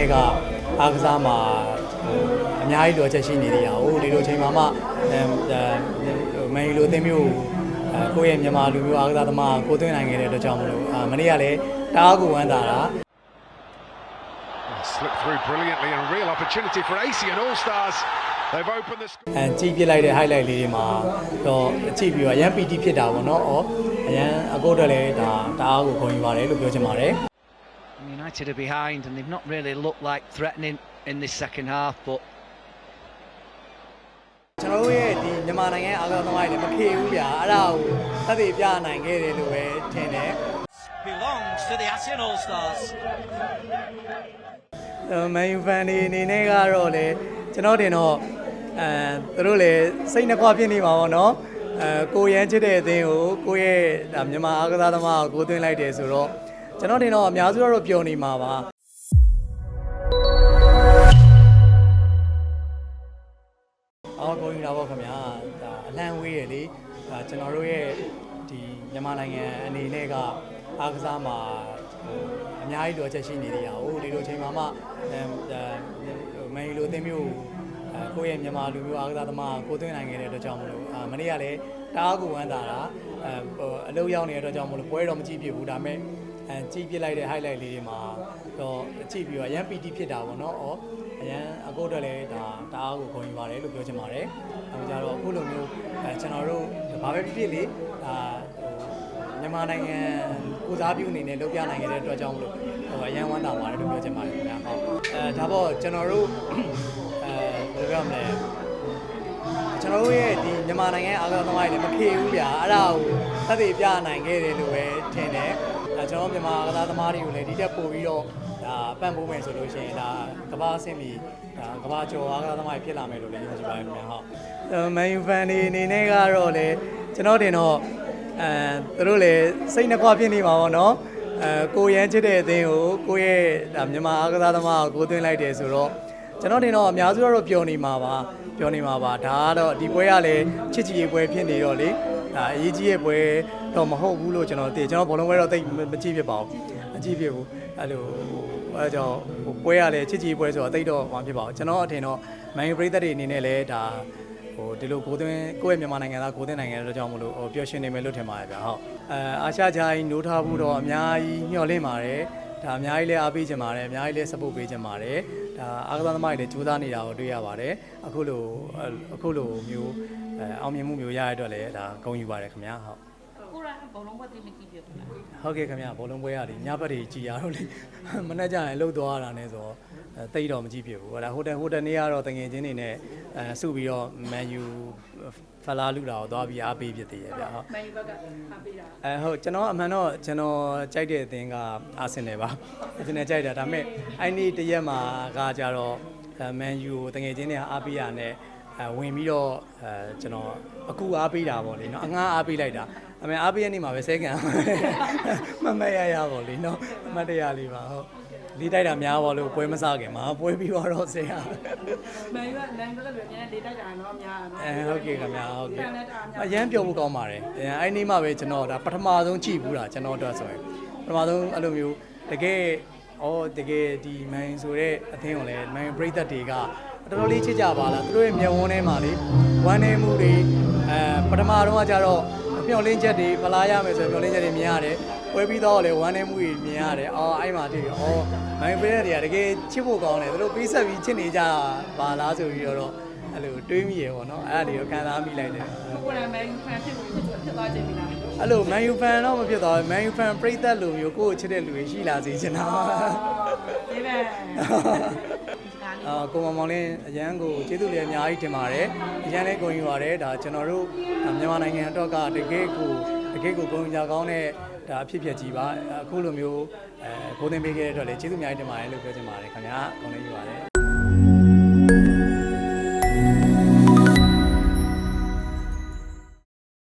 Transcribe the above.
နဲ့ကအားကစားမှာဟိုအများကြီးလိုချက်ရှိနေသေးတာဟုတ်ဒီလိုချိန်မှာမှအဲမန်ယူလိုအသင်းမျိုးအဲကိုယ့်ရဲ့မြန်မာလူမျိုးအားကစားသမားကိုသွင်းနိုင်ခဲ့တဲ့အတွက်ကြောင့်မလို့အာမနေ့ကလည်းတအားကိုဝမ်းသာတာ Slipped through brilliantly and a real opportunity for AC and All Stars. They've opened the score. အဲကြည့်ပြလိုက်တဲ့ highlight လေးတွေမှာတော့ကြည့်ပြီးတော့အရန် PT ဖြစ်တာပေါ့နော်။ဩအရန်အကုတ်တက်လည်းဒါတအားကိုခွန်ယူပါတယ်လို့ပြောချင်ပါတယ် United are behind and they've not really looked like threatening in this second half, but ကျွန်တော်တို့ရဲ့ဒီမြန်မာနိုင်ငံအားကစားသမားတွေလည်းမခေဘူးဗျာ။အဲ့ဒါကိုသက်သေပြနိုင်ခဲ့တယ်လို့ပဲထင်တယ် belongs to the ASEAN All Stars. ။မန်ယူဖန်တွေအနေနဲ့ကတော့လေကျွန်တော်တင်တော့အဲသူတို့လည်းစိတ်နှခွဖြစ်နေပါဘောနော်။အဲကိုရန်ချစ်တဲ့အသင်းကိုကိုရဲ့ဒါမြန်မာအားကစားသမားကိုကိုသွင်းလိုက်တယ်ဆိုတော့ ကျွန်တော်တင်တော့အများစုကတော့ပျော်နေမှာပါ။အော်ကိုယူတာပေါ့ခင်ဗျာဒါအလံဝေးရလေဒါကျွန်တော်တို့ရဲ့ဒီမြန်မာနိုင်ငံအနေနဲ့ကအားကစားမှာဟိုအများကြီးလိုချက်ရှိနေသေးတာဟုတ်ဒီလိုချိန်မှာမှအဲမန်ယူလိုအသင်းမျိုးအဲကိုယ့်ရဲ့မြန်မာလူမျိုးအားကစားသမားကိုသွင်းနိုင်ခဲ့တဲ့အတွက်ကြောင့်မလို့အာမနေ့ကလည်းတအားကိုဝမ်းသာတာအဲဟိုအလုပ်ရောက်နေတဲ့အတွက်ကြောင့်မလို့ပွဲတော့မကြည့်ဖြစ်ဘူးဒါပေမဲ့ အဲကြည့်ပြလိုက်တဲ့ highlight လေးတွေမှာတော့ကြည့်ပြီးတော့အရန် PT ဖြစ်တာပေါ့နော်။ဩအရန်အကုတ်တက်လည်းဒါတအားကိုခွန်ယူပါတယ်လို့ပြောချင်ပါတယ်။အဲကြတော့အခုလိုမျိုးအဲကျွန်တော်တို့ဘာပဲဖြစ်ဖြစ်လေဒါဟိုမြန်မာနိုင်ငံကိုစားပြုအနေနဲ့လုပ်ပြနိုင်ခဲ့တဲ့အတွက်ကြောင့်မလို့ဟိုအရန်ဝမ်းသာပါတယ်လို့ပြောချင်ပါတယ်ခင်ဗျာ။ဟုတ်အဲဒါပေါ့ကျွန်တော်တို့အဲဘယ်လိုပြောမလဲကျွန်တော်တို့ရဲ့ဒီမြန်မာနိုင်ငံအားကစားသမားတွေလည်းမခေဘူးဗျာအဲ့ဒါကိုသက်သေပြနိုင်ခဲ့တယ်လို့ပဲထင်တယ် အဲကျွန်တော်မြန်မာအားကစားသမားတွေကိုလည်းဒီတက်ပို့ပြီးတော့ဒါပံ့ပိုးမယ်ဆိုလို့ရှိရင်ဒါကမ္ဘာအဆင့်မီဒါကမ္ဘာကျော်အားကစားသမားတွေဖြစ်လာမယ်လို့လည်းယုံကြည်ပါတယ်ခင်ဗျာဟုတ်မန်ယူဖန်တွေအနေနဲ့ကတော့လေကျွန်တော်တင်တော့အဲသူတို့လည်းစိတ်နှခွဖြစ်နေပါဘောနော်အဲကိုရန်ချစ်တဲ့အသင်းကိုကိုရဲ့ဒါမြန်မာအားကစားသမားကိုကိုသွင်းလိုက်တယ်ဆိုတော့ကျွန်တော်တင်တော့အများစုကတော့ပျော်နေမှာပါပျော်နေမှာပါဒါကတော့ဒီပွဲကလည်းချစ်ကြည်ရေးပွဲဖြစ်နေတော့လေ ဒါအရေးကြီးရဲ့ပွဲတော့မဟုတ်ဘူးလို့ကျွန်တော်သိကျွန်တော်ဘောလုံးပွဲတော့တိတ်မကြည့်ဖြစ်ပါဘူးမကြည့်ဖြစ်ဘူးအဲ့လိုအဲကြောင့်ဟိုပွဲကလည်းချစ်ကြည်ရေးပွဲဆိုတော့တိတ်တော့မဖြစ်ပါဘူးကျွန်တော်အထင်တော့မန်ယူပရိသတ်တွေအနေနဲ့လည်းဒါဟိုဒီလိုကိုသွင်းကိုယ့်ရဲ့မြန်မာနိုင်ငံသားကိုသွင်းနိုင်ငံတဲ့အတွက်ကြောင့်မလို့ဟိုပျော်ရွှင်နေမယ်လို့ထင်ပါတယ်ဗျာဟုတ်အဲအာရှဂျိုင်းနိုးထားဖို့တော့အများကြီးညှော်လင့်ပါတယ် ဒါအများကြီးလည်းအားပေးချင်ပါတယ်အများကြီးလည်း support ပေးချင်ပါတယ်ဒါအားကစားသမားတွေလည်းကြိုးစားနေတာကိုတွေ့ရပါတယ်အခုလိုအခုလိုမျိုးအဲအောင်မြင်မှုမျိုးရရတဲ့အတွက်လည်းဒါဂုဏ်ယူပါတယ်ခင်ဗျာဟုတ်ကိုရာ ဘောလုံးဘက်တိမကြည့်ပြဘူးလားဟုတ်ကဲ့ခင်ဗျာဘောလုံးပွဲရတယ်ညဘက်တွေကြည်ရတော့လေမနေ့ကျရင်လှုပ်သွားရတာနဲ့ဆိုတော့အဲတိတ်တော့မကြည့်ဖြစ်ဘူးဟိုဒါဟိုတယ်ဟိုတယ်နေ့ကတော့တငယ်ချင်းတွေနဲ့အဲစုပြီးတော့မန်ယူဖလာလူတာကိုသွားပြီးအားပေးဖြစ်သေးရဲ့ဗျာဟုတ်မန်ယူဘက်ကအားပေးတာအဲဟုတ်ကျွန်တော်အမှန်တော့ကျွန်တော်ကြိုက်တဲ့အသင်းကအာဆင်နယ်ပါကျွန်တော်ကြိုက်တာဒါပေမဲ့အဲ့ဒီတရက်မှာကကြတော့မန်ယူကိုတငယ်ချင်းတွေအားပေးရနဲ့ အဲဝင်ပြီးတော့အဲကျွန်တော်အခုအားပေးတာပေါ့လေနော်အငှားအားပေးလိုက်တာအမေအားပေးရနေမှာပဲဆဲကန်မမရရပေါ့လေနော်အမတ်တရားလေးပါဟုတ်လေးတိုက်တာများပါလို့ပွဲမစခင်မှာပွဲပြီးတော့ဆဲရမန်ယူကလန်ဘက်ကလည်းအများလေးတိုက်တာတော့အများတယ်အဲဟုတ်ကဲ့ခင်ဗျာဟုတ်ကဲ့ပြန်လဲတာအများအရန်ပြောဖို့ကောင်းပါတယ်အဲအဲ့ဒီမှာပဲကျွန်တော်ဒါပထမဆုံးကြည့်ဘူးတာကျွန်တော်တို့ဆိုရင်ပထမဆုံးအဲ့လိုမျိုးတကယ် ဩတကယ်ဒီမန်ဆိုတဲ့အသင်းကိုလည်းမန်ပရိသတ်တွေကတော်တော်လေးချစ်ကြပါလားသူတို့ရဲ့မျက်ဝန်းထဲမှာလေဝမ်းနေမှုတွေအဲပထမတော့ကကြတော့မျောလင်းချက်တွေဖလားရမယ်ဆိုရင်မျောလင်းချက်တွေမြင်ရတယ်ပွဲပြီးတော့လည်းဝမ်းနေမှုတွေမြင်ရတယ်အော်အဲ့မှာတည်းဩမန်ပရိသတ်တွေကတကယ်ချစ်ဖို့ကောင်းတယ်သူတို့ပြီးဆက်ပြီးချစ်နေကြတာပါလားဆိုပြီးတော့ အဲ့လိုတွေးမိရပေါ့နော်အဲ့ဒါတွေကိုခံစားမိလိုက်တယ်ကိုရာမန်ယူဖန်ဖြစ်ဖို့ဖြစ်သွားခြင်းပြီလားအဲ့လို Man U fan တော့မဖြစ်သွားဘူး Man U fan ပြိသက်လိုမျိုးကိုယ့်ကိုချစ်တဲ့လူတွေရှိလာစေချင်တာဒီပဲဒါလေးအာကိုမောင်မောင်လင်းအရန်ကိုကျေးဇူးလည်းအများကြီးတင်ပါတယ်အရန်လည်းဂုဏ်ယူပါတယ်ဒါကျွန်တော်တို့မြန်မာနိုင်ငံအတွက်ကတကယ်ကိုတကယ်ကိုဂုဏ်ယူကြကောင်းတဲ့ဒါအဖြစ်ဖြစ်ကြီးပါအခုလိုမျိုးအဲဂိုးသင်ပေးခဲ့တဲ့အတွက်လည်းကျေးဇူးအများကြီးတင်ပါတယ်လို့ပြောချင်ပါတယ်ခင်ဗျာဂုဏ်လည်းယူပါတယ်